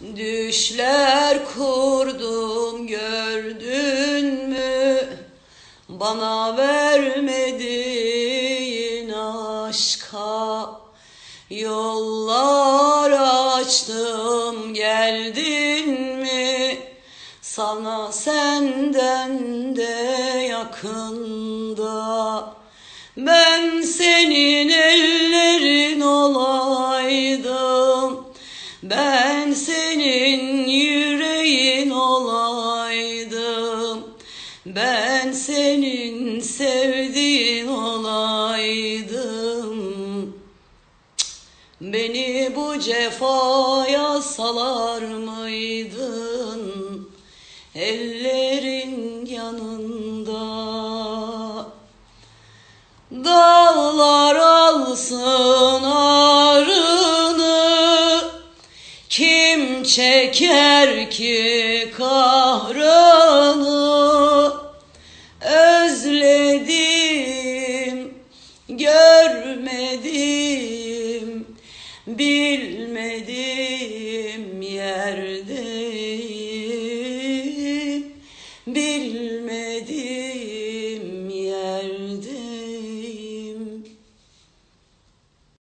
Düşler kurdum gördün mü? Bana vermediğin aşka Yollar açtım geldin mi? Sana senden de yakında Ben senin Ben senin yüreğin olaydım. Ben senin sevdiğin olaydım. Beni bu cefaya salar mıydın? Ellerin yanında. Dağlar alsın Kim çeker ki kahrını? Özledim, görmedim, bilmedim yerdeyim,